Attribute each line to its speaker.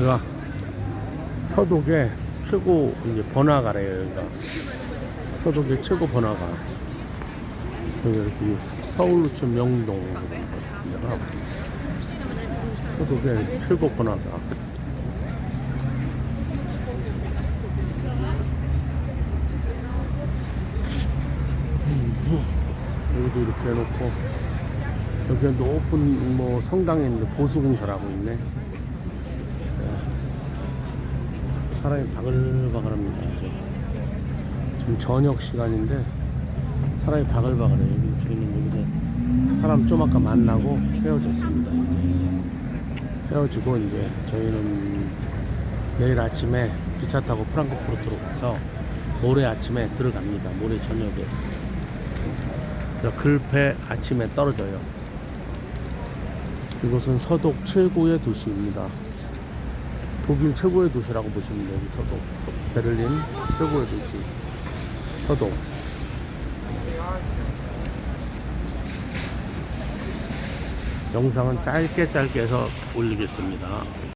Speaker 1: 여기가 서독의 최고 이제 번화가래요 여기가. 서독의 최고 번화가. 여기 서울루천 명동 서독의 최고 번화가. 여기도 이렇게 해놓고. 여기가 높은 뭐 성당에 있는데 보수공사라고 있네 사람이 바글바글합니다. 지금 저녁 시간인데 사람이 바글바글해요. 여기 저희는 여기서 사람 좀 아까 만나고 헤어졌습니다 이제. 헤어지고 이제 저희는 내일 아침에 기차 타고 프랑크푸르트로 가서 모레 아침에 들어갑니다. 모레 저녁에. 글패 아침에 떨어져요. 이곳은 서독 최고의 도시입니다 독일 최고의 도시라고 보시면 돼요. 서독. 베를린 최고의 도시. 서독. 영상은 짧게 짧게 해서 올리겠습니다.